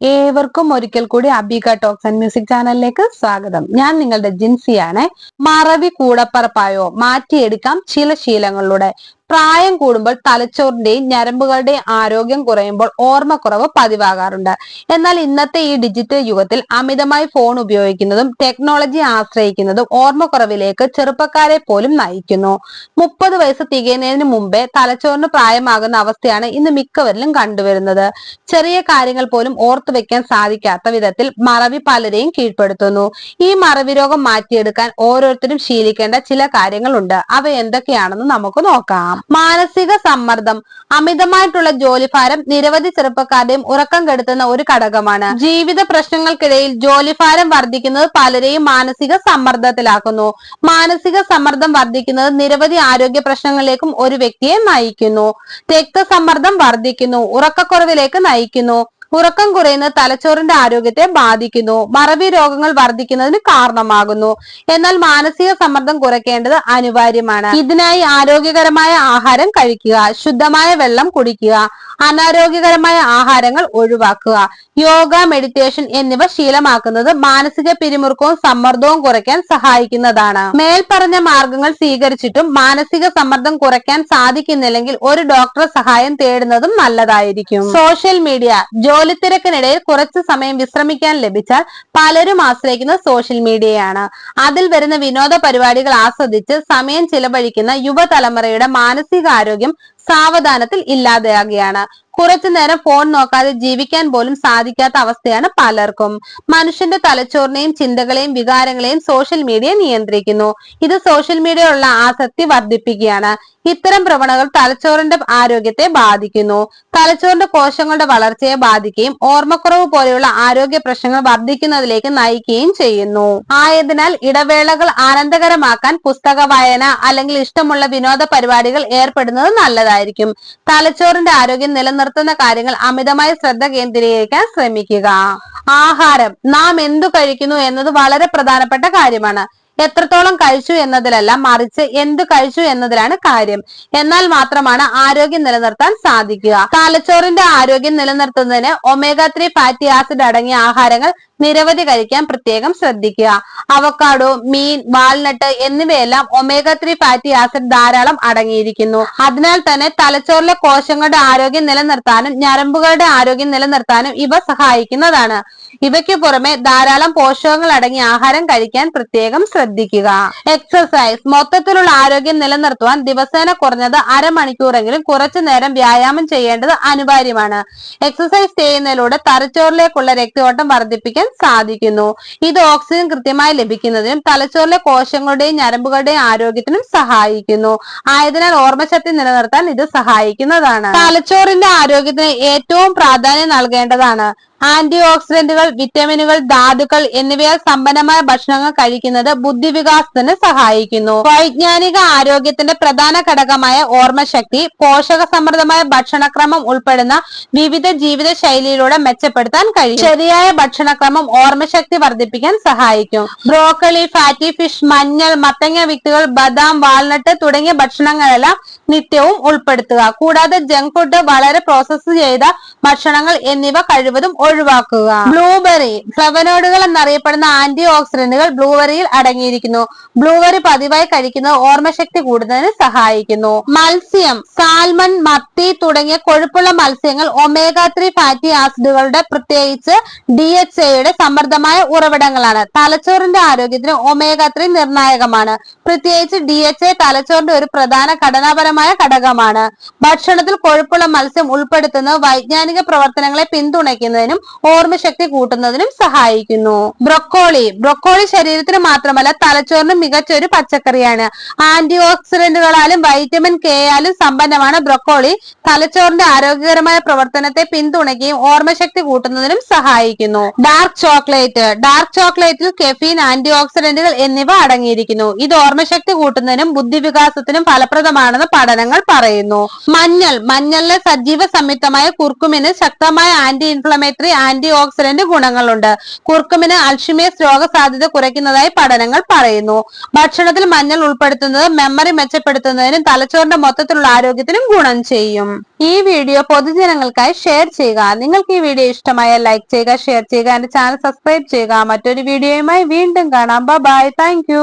ഏവർക്കും ഒരിക്കൽ കൂടി അബിക ടോക്സ് ആൻഡ് മ്യൂസിക് ചാനലിലേക്ക് സ്വാഗതം. ഞാൻ നിങ്ങളുടെ ജിൻസിയാണ്. മറവി കൂടപ്പറപ്പായോ മാറ്റിയെടുക്കാം ചില ശീലങ്ങളിലൂടെ. പ്രായം കൂടുമ്പോൾ തലച്ചോറിന്റെയും ഞരമ്പുകളുടെയും ആരോഗ്യം കുറയുമ്പോൾ ഓർമ്മക്കുറവ് പതിവാകാറുണ്ട്. എന്നാൽ ഇന്നത്തെ ഈ ഡിജിറ്റൽ യുഗത്തിൽ അമിതമായി ഫോൺ ഉപയോഗിക്കുന്നതും ടെക്നോളജി ആശ്രയിക്കുന്നതും ഓർമ്മക്കുറവിലേക്ക് ചെറുപ്പക്കാരെ പോലും നയിക്കുന്നു. മുപ്പത് വയസ്സ് തികയുന്നതിന് മുമ്പേ തലച്ചോറിന് പ്രായമാകുന്ന അവസ്ഥയാണ് ഇന്ന് മിക്കവരിലും കണ്ടുവരുന്നത്. ചെറിയ കാര്യങ്ങൾ പോലും ഓർത്തു വെക്കാൻ സാധിക്കാത്ത വിധത്തിൽ മറവി പലരെയും കീഴ്പ്പെടുത്തുന്നു. ഈ മറവി രോഗം മാറ്റിയെടുക്കാൻ ഓരോരുത്തരും ശീലിക്കേണ്ട ചില കാര്യങ്ങളുണ്ട്. അവ എന്തൊക്കെയാണെന്ന് നമുക്ക് നോക്കാം. മാനസിക സമ്മർദ്ദം അമിതമായിട്ടുള്ള ജോലിഭാരം നിരവധി ചെറുപ്പക്കാരുടെയും ഉറക്കം കെടുത്തുന്ന ഒരു ഘടകമാണ്. ജീവിത പ്രശ്നങ്ങൾക്കിടയിൽ ജോലിഭാരം വർദ്ധിക്കുന്നത് പലരെയും മാനസിക സമ്മർദ്ദത്തിലാക്കുന്നു. മാനസിക സമ്മർദ്ദം വർദ്ധിക്കുന്നത് നിരവധി ആരോഗ്യ പ്രശ്നങ്ങളിലേക്കും ഒരു വ്യക്തിയെ നയിക്കുന്നു. രക്തസമ്മർദ്ദം വർദ്ധിക്കുന്നു ഉറക്കക്കുറവിലേക്ക് നയിക്കുന്നു. ഉറക്കം കുറയുന്നത് തലച്ചോറിന്റെ ആരോഗ്യത്തെ ബാധിക്കുന്നു. മറവി രോഗങ്ങൾ വർദ്ധിക്കുന്നതിന് കാരണമാകുന്നു. എന്നാൽ മാനസിക സമ്മർദ്ദം കുറയ്ക്കേണ്ടത് അനിവാര്യമാണ്. ഇതിനായി ആരോഗ്യകരമായ ആഹാരം കഴിക്കുക ശുദ്ധമായ വെള്ളം കുടിക്കുക അനാരോഗ്യകരമായ ആഹാരങ്ങൾ ഒഴിവാക്കുക. യോഗ മെഡിറ്റേഷൻ എന്നിവ ശീലമാക്കുന്നത് മാനസിക പിരിമുറുക്കവും സമ്മർദ്ദവും കുറയ്ക്കാൻ സഹായിക്കുന്നതാണ്. മേൽപ്പറഞ്ഞ മാർഗങ്ങൾ സ്വീകരിച്ചിട്ടും മാനസിക സമ്മർദ്ദം കുറയ്ക്കാൻ സാധിക്കുന്നില്ലെങ്കിൽ ഒരു ഡോക്ടറെ സഹായം തേടുന്നതും നല്ലതായിരിക്കും. സോഷ്യൽ മീഡിയ ജോലി തിരക്കിനിടയിൽ കുറച്ച് സമയം വിശ്രമിക്കാൻ ലഭിച്ചാൽ പലരും ആശ്രയിക്കുന്ന സോഷ്യൽ മീഡിയയാണ് അതിൽ വരുന്ന വിനോദ പരിപാടികൾ ആസ്വദിച്ച് സമയം ചിലവഴിക്കുന്ന യുവതലമുറയുടെ മാനസികാരോഗ്യം സാവധാനത്തിൽ ഇല്ലാതെയാകുകയാണ്. കുറച്ചു നേരം ഫോൺ നോക്കാതെ ജീവിക്കാൻ പോലും സാധിക്കാത്ത അവസ്ഥയാണ് പലർക്കും. മനുഷ്യന്റെ തലച്ചോറിനെയും ചിന്തകളെയും വികാരങ്ങളെയും സോഷ്യൽ മീഡിയ നിയന്ത്രിക്കുന്നു. ഇത് സോഷ്യൽ മീഡിയയുള്ള ആസക്തി വർദ്ധിപ്പിക്കുകയാണ്. ഇത്തരം പ്രവണതകൾ തലച്ചോറിന്റെ ആരോഗ്യത്തെ ബാധിക്കുന്നു. തലച്ചോറിന്റെ കോശങ്ങളുടെ വളർച്ചയെ ബാധിക്കുകയും ഓർമ്മക്കുറവ് പോലെയുള്ള ആരോഗ്യ പ്രശ്നങ്ങൾ വർദ്ധിക്കുന്നതിലേക്ക് നയിക്കുകയും ചെയ്യുന്നു. ആയതിനാൽ ഇടവേളകൾ ആനന്ദകരമാക്കാൻ പുസ്തക വായന അല്ലെങ്കിൽ ഇഷ്ടമുള്ള വിനോദ പരിപാടികൾ ഏർപ്പെടുന്നത് നല്ലതായിരിക്കും തലച്ചോറിന്റെ ആരോഗ്യം നിലനിർത്തുന്ന കാര്യങ്ങൾ അമിതമായി ശ്രദ്ധ കേന്ദ്രീകരിക്കാൻ ശ്രമിക്കുക. ആഹാരം. നാം എന്തു കഴിക്കുന്നു എന്നത് വളരെ പ്രധാനപ്പെട്ട കാര്യമാണ്. എത്രത്തോളം കഴിച്ചു എന്നതിലല്ല മറിച്ച് എന്ത് കഴിച്ചു എന്നതിലാണ് കാര്യം. എന്നാൽ മാത്രമാണ് ആരോഗ്യം നിലനിർത്താൻ സാധിക്കുക. തലച്ചോറിന്റെ ആരോഗ്യം നിലനിർത്തുന്നതിന് ഒമേഗ ത്രീ ഫാറ്റി ആസിഡ് അടങ്ങിയ ആഹാരങ്ങൾ നിരവധി കഴിക്കാൻ പ്രത്യേകം ശ്രദ്ധിക്കുക. അവക്കാഡോ മീൻ വാൾനട്ട് എന്നിവയെല്ലാം ഒമേഗ ത്രീ ഫാറ്റി ആസിഡ് ധാരാളം അടങ്ങിയിരിക്കുന്നു. അതിനാൽ തന്നെ തലച്ചോറിലെ കോശങ്ങളുടെ ആരോഗ്യം നിലനിർത്താനും ഞരമ്പുകളുടെ ആരോഗ്യം നിലനിർത്താനും ഇവ സഹായിക്കുന്നതാണ്. ഇവയ്ക്ക് പുറമെ ധാരാളം പോഷകങ്ങൾ അടങ്ങിയ ആഹാരം കഴിക്കാൻ പ്രത്യേകം ശ്രദ്ധിക്കുക. എക്സസൈസ് മൊത്തത്തിലുള്ള ആരോഗ്യം നിലനിർത്തുവാൻ ദിവസേന കുറഞ്ഞത് അരമണിക്കൂറെങ്കിലും കുറച്ചു നേരം വ്യായാമം ചെയ്യേണ്ടത് അനിവാര്യമാണ്. എക്സസൈസ് ചെയ്യുന്നതിലൂടെ തലച്ചോറിലേക്കുള്ള രക്തയോട്ടം വർദ്ധിപ്പിക്കാൻ സാധിക്കുന്നു. ഇത് ഓക്സിജൻ കൃത്യമായി ലഭിക്കുന്നതിനും തലച്ചോറിലെ കോശങ്ങളുടെയും ഞരമ്പുകളുടെയും ആരോഗ്യത്തിനും സഹായിക്കുന്നു. ആയതിനാൽ ഓർമ്മശക്തി നിലനിർത്താൻ ഇത് സഹായിക്കുന്നതാണ്. തലച്ചോറിന്റെ ആരോഗ്യത്തിന് ഏറ്റവും പ്രാധാന്യം നൽകേണ്ടതാണ്. ആന്റി ഓക്സിഡന്റുകൾ വിറ്റമിനുകൾ ധാതുക്കൾ എന്നിവയാൽ സമ്പന്നമായ ഭക്ഷണങ്ങൾ കഴിക്കുന്നത് ബുദ്ധിവികാസത്തിന് സഹായിക്കുന്നു. വൈജ്ഞാനിക ആരോഗ്യത്തിന്റെ പ്രധാന ഘടകമായ ഓർമ്മശക്തി പോഷക സമൃദ്ധമായ ഭക്ഷണക്രമം ഉൾപ്പെടുന്ന വിവിധ ജീവിത ശൈലിയിലൂടെ മെച്ചപ്പെടുത്താൻ കഴിയും. ശരിയായ ഭക്ഷണക്രമം ഓർമ്മശക്തി വർദ്ധിപ്പിക്കാൻ സഹായിക്കും. ബ്രോക്കളി ഫാറ്റി ഫിഷ് മഞ്ഞൾ മത്തങ്ങ വിത്തുകൾ ബദാം വാൾനട്ട് തുടങ്ങിയ ഭക്ഷണങ്ങളെല്ലാം നിത്യവും ഉൾപ്പെടുത്തുക. കൂടാതെ ജങ്ക് ഫുഡ് വളരെ പ്രോസസ്സ് ചെയ്ത ഭക്ഷണങ്ങൾ എന്നിവ കഴിവതും ഒഴിവാക്കുക. ബ്ലൂബെറി ഫ്ലവനോഡുകൾ എന്നറിയപ്പെടുന്ന ആന്റി ഓക്സിഡന്റുകൾ ബ്ലൂബെറിയിൽ അടങ്ങിയിരിക്കുന്നു. ബ്ലൂബെറി പതിവായി കഴിക്കുന്നത് ഓർമ്മശക്തി കൂടുന്നതിന് സഹായിക്കുന്നു. മത്സ്യം സാൽമൺ മത്തി തുടങ്ങിയ കൊഴുപ്പുള്ള മത്സ്യങ്ങൾ ഒമേഗ ത്രീ ഫാറ്റി ആസിഡുകളുടെ പ്രത്യേകിച്ച് ഡി എച്ച് എയുടെ സമൃദ്ധമായ ഉറവിടങ്ങളാണ്. തലച്ചോറിന്റെ ആരോഗ്യത്തിന് ഒമേഗ ത്രീ നിർണായകമാണ്. പ്രത്യേകിച്ച് ഡി എച്ച് എ തലച്ചോറിന്റെ ഒരു പ്രധാന ഘടനാപരമായ ഘടകമാണ്. ഭക്ഷണത്തിൽ കൊഴുപ്പുള്ള മത്സ്യം ഉൾപ്പെടുത്തുന്നത് വൈജ്ഞാനിക പ്രവർത്തനങ്ങളെ പിന്തുണയ്ക്കുന്നതിനും ഓർമ്മശക്തി കൂട്ടുന്നതിനും സഹായിക്കുന്നു. ബ്രൊക്കോളി. ബ്രൊക്കോളി ശരീരത്തിന് മാത്രമല്ല തലച്ചോറിന് മികച്ച ഒരു പച്ചക്കറിയാണ്. ആന്റി ഓക്സിഡന്റുകളാലും വൈറ്റമിൻ കെ ആലും സമ്പന്നമാണ് ബ്രൊക്കോളി. തലച്ചോറിന്റെ ആരോഗ്യകരമായ പ്രവർത്തനത്തെ പിന്തുണയ്ക്കുകയും ഓർമ്മശക്തി കൂട്ടുന്നതിനും സഹായിക്കുന്നു. Dark chocolate. ഡാർക്ക് ചോക്ലേറ്റിൽ കെഫീൻ ആന്റി ഓക്സിഡന്റുകൾ എന്നിവ അടങ്ങിയിരിക്കുന്നു. ഇത് ഓർമ്മശക്തി കൂട്ടുന്നതിനും ബുദ്ധിവികാസത്തിനും ഫലപ്രദമാണെന്ന് പഠനങ്ങൾ പറയുന്നു. മഞ്ഞൾ. മഞ്ഞളിലെ സജീവ സംയുക്തമായ കുർക്കുമിന് ശക്തമായ ആന്റി ഇൻഫ്ലമേറ്ററി ഒട്ടനവധി ആന്റി ഓക്സിഡന്റ് ഗുണങ്ങളുണ്ട്. കുർക്കുമിന് രോഗ സാധ്യത കുറയ്ക്കുന്നതായി പഠനങ്ങൾ പറയുന്നു. ഭക്ഷണത്തിൽ മഞ്ഞൾ ഉൾപ്പെടുത്തുന്നത് മെമ്മറി മെച്ചപ്പെടുത്തുന്നതിനും തലച്ചോറിന്റെ മൊത്തത്തിലുള്ള ആരോഗ്യത്തിനും ഗുണം ചെയ്യും. ഈ വീഡിയോ പൊതുജനങ്ങൾക്കായി ഷെയർ ചെയ്യുക. നിങ്ങൾക്ക് ഈ വീഡിയോ ഇഷ്ടമായ ലൈക്ക് ചെയ്യുക ഷെയർ ചെയ്യുക എന്റെ ചാനൽ സബ്സ്ക്രൈബ് ചെയ്യുക. മറ്റൊരു വീഡിയോയുമായി വീണ്ടും കാണാം. Bye thank